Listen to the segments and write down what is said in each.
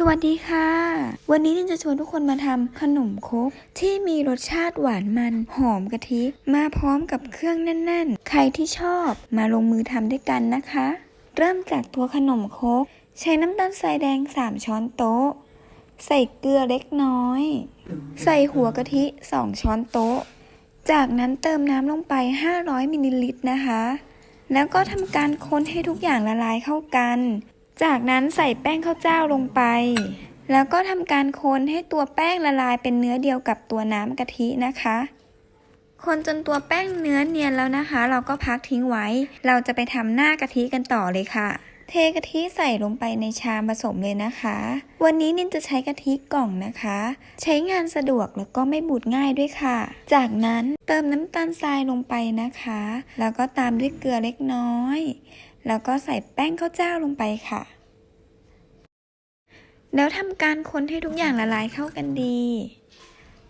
สวัสดีค่ะ วันนี้นินจะชวนทุกคนมาทำขนมครกที่มีรสชาติหวานมัน หอมกะทิ มาพร้อมกับเครื่องแน่น ๆ ใครที่ชอบมาลงมือทำด้วยกันนะคะ เริ่มจากตัวขนมครกใช้น้ำตาลทรายแดง 3 ช้อนโต๊ะ ใส่เกลือเล็กน้อย ใส่หัวกะทิ 2 ช้อนโต๊ะ จากนั้นเติมน้ำลงไป 500มิลลิลิตรนะคะ แล้วก็ทำการคนให้ทุกอย่างละลายเข้ากัน จากนั้นใส่แป้งข้าวเจ้าลงไป แล้วก็ทำการคนให้ตัวแป้งละลายเป็นเนื้อเดียวกับตัวน้ำกะทินะคะ คนจนตัวแป้งเนื้อเนียนแล้วนะคะ เราก็พักทิ้งไว้ เราจะไปทำหน้ากะทิกันต่อเลยค่ะ เทกะทิใส่ลงไปในชามผสมเลยนะคะ วันนี้นินจะใช้กะทิกล่องนะคะ ใช้งานสะดวกแล้วก็ไม่บูดง่ายด้วยค่ะ จากนั้นเติมน้ำตาลทรายลงไปนะคะ แล้วก็ตามด้วยเกลือเล็กน้อย แล้วก็ใส่แป้งข้าวเจ้าลงไปค่ะ แล้วทำการคนให้ทุกอย่างละลายเข้ากันดี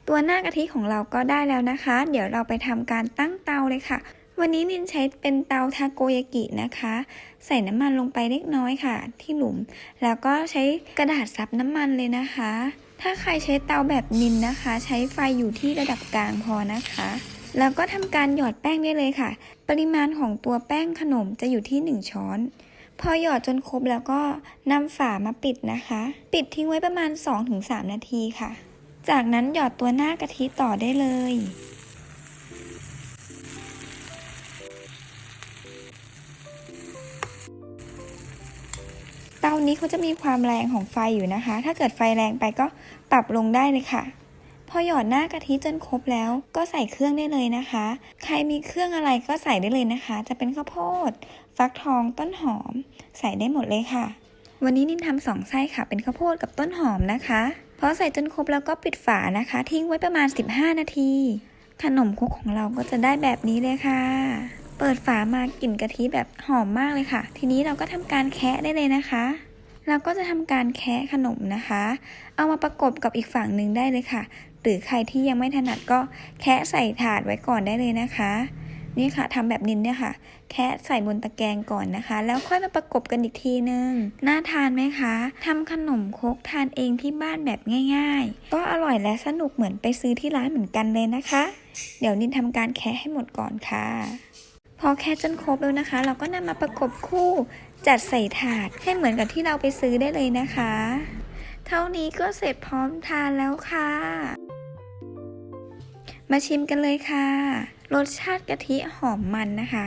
ตัวหน้ากะทิของเราก็ได้แล้วนะคะ เดี๋ยวเราไปทำการตั้งเตาเลยค่ะวันนี้นินใช้เป็นเตาทาโกยากินะคะ ใส่น้ำมันลงไปเล็กน้อยค่ะ ที่หลุม แล้วก็ใช้กระดาษซับน้ำมันเลยนะคะ ถ้าใครใช้เตาแบบนินนะคะ ใช้ไฟอยู่ที่ระดับกลางพอนะคะ แล้วก็ทำการหยอดแป้งได้เลยค่ะ ปริมาณของตัวแป้งขนมจะอยู่ที่ 1 ช้อน พอหยอดจนครบแล้วก็นำฝามาปิดนะคะ ปิดทิ้งไว้ประมาณ 2-3 นาทีค่ะ จากนั้นหยอดตัวหน้ากะทิต่อได้เลยเตานี้เขาจะมีความแรงของไฟอยู่นะคะ ถ้าเกิดไฟแรงไปก็ปรับลงได้เลยค่ะ พอหยอดหน้ากะทิจนครบแล้วก็ใส่เครื่องได้เลยนะคะ ใครมีเครื่องอะไรก็ใส่ได้เลยนะคะ จะเป็นข้าวโพด ฟักทองต้นหอม ใส่ได้หมดเลยค่ะ วันนี้นินทำสองไส้ค่ะ เป็นข้าวโพดกับต้นหอมนะคะพอใส่จนครบแล้วก็ปิดฝานะคะ ทิ้งไว้ประมาณ 15 นาที ขนมครกของเราก็จะได้แบบนี้เลยค่ะ เปิดฝามากลิ่นกะทิแบบหอมมากเลยค่ะ ทีนี้เราก็ทำการแคะได้เลยนะคะ เราก็จะทำการแคะขนมนะคะ เอามาประกบกับอีกฝั่งหนึ่งได้เลยค่ะ หรือใครที่ยังไม่ถนัดก็แคะใส่ถาดไว้ก่อนได้เลยนะคะ นี่ค่ะทำแบบนินเนี่ยค่ะ แคะใส่บนตะแกรงก่อนนะคะ แล้วค่อยมาประกบกันอีกทีนึง น่าทานไหมคะทำขนมคกทานเองที่บ้านแบบง่าย ๆ ก็อร่อยและสนุกเหมือนไปซื้อที่ร้านเหมือนกันเลยนะคะ เดี๋ยวนินทำการแคะให้หมดก่อนค่ะ พอแค่จนครบแล้วนะคะ เราก็นำมาประกบคู่จัดใส่ถาดให้เหมือนกับที่เราไปซื้อได้เลยนะคะ เท่านี้ก็เสร็จพร้อมทานแล้วค่ะ มาชิมกันเลยค่ะ รสชาติกะทิหอมมันนะคะ